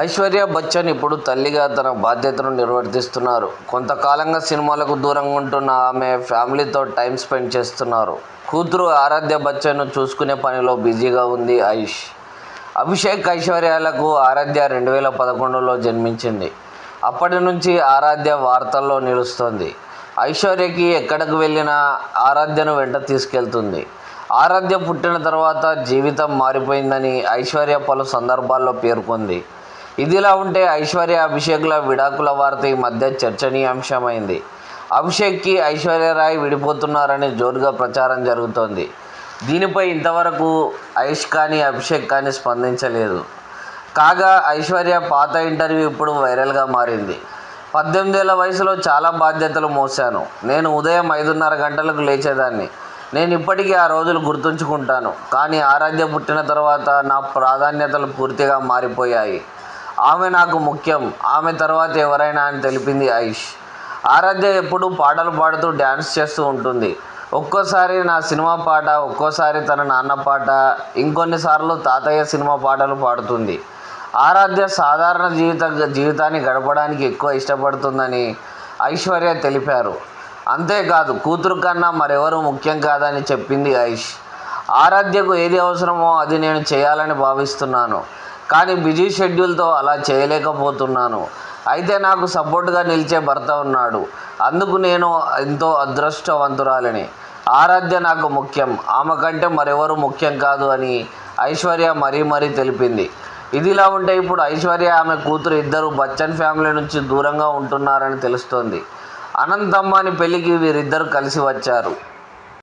ఐశ్వర్య బచ్చన్ ఇప్పుడు తల్లిగా తన బాధ్యతను నిర్వర్తిస్తున్నారు. కొంతకాలంగా సినిమాలకు దూరంగా ఉంటున్న ఆమె ఫ్యామిలీతో టైం స్పెండ్ చేస్తున్నారు. కూతురు ఆరాధ్య బచ్చన్ను చూసుకునే పనిలో బిజీగా ఉంది ఐష్. అభిషేక్ ఐశ్వర్యాలకు ఆరాధ్య రెండు వేల పదకొండులో జన్మించింది. అప్పటి నుంచి ఆరాధ్య వార్తల్లో నిలుస్తోంది. ఐశ్వర్యకి ఎక్కడికి వెళ్ళినా ఆరాధ్యను వెంట తీసుకెళ్తుంది. ఆరాధ్య పుట్టిన తర్వాత జీవితం మారిపోయిందని ఐశ్వర్య పలు సందర్భాల్లో పేర్కొంది. ఇదిలా ఉంటే ఐశ్వర్య అభిషేక్ల విడాకుల వార్త ఈ మధ్య చర్చనీయాంశమైంది. అభిషేక్కి ఐశ్వర్యరాయ్ విడిపోతున్నారని జోరుగా ప్రచారం జరుగుతోంది. దీనిపై ఇంతవరకు ఐష్ కానీ అభిషేక్ కానీ స్పందించలేదు. కాగా ఐశ్వర్య పాత ఇంటర్వ్యూ ఇప్పుడు వైరల్గా మారింది. పద్దెనిమిదేళ్ళ వయసులో చాలా బాధ్యతలు మోసాను నేను ఉదయం ఐదున్నర గంటలకు లేచేదాన్ని. నేను ఇప్పటికీ ఆ రోజులు గుర్తుంచుకుంటాను. కానీ ఆరాధ్య పుట్టిన తర్వాత నా ప్రాధాన్యతలు పూర్తిగా మారిపోయాయి. ఆమె నాకు ముఖ్యం. ఆమె తర్వాత ఎవరైనా అని తెలిపింది ఐష్ ఆరాధ్య ఎప్పుడూ పాటలు పాడుతూ డ్యాన్స్ చేస్తూ ఉంటుంది. ఒక్కోసారి నా సినిమా పాట ఒక్కోసారి తన నాన్న పాట ఇంకొన్నిసార్లు తాతయ్య సినిమా పాటలు పాడుతుంది. ఆరాధ్య సాధారణ జీవిత జీవితాన్ని గడపడానికి ఎక్కువ ఇష్టపడుతుందని ఐశ్వర్య తెలిపారు. అంతేకాదు కూతురు కన్నా మరెవరు ముఖ్యం కాదని చెప్పింది ఐష్ ఆరాధ్యకు ఏది అవసరమో అది నేను చేయాలని భావిస్తున్నాను. కానీ బిజీ షెడ్యూల్తో అలా చేయలేకపోతున్నాను. అయితే నాకు సపోర్ట్గా నిలిచే భర్త ఉన్నాడు. అందుకు నేను ఎంతో అదృష్టవంతురాలిని. ఆరాధ్య నాకు ముఖ్యం. ఆమె కంటే మరెవరు ముఖ్యం కాదు అని ఐశ్వర్య మరీ మరీ తెలిపింది. ఇదిలా ఉంటే ఇప్పుడు ఐశ్వర్య ఆమె కూతురు ఇద్దరు బచ్చన్ ఫ్యామిలీ నుంచి దూరంగా ఉంటున్నారని తెలుస్తోంది. అనంత్ పెళ్ళికి పెళ్ళికి వీరిద్దరు కలిసి వచ్చారు.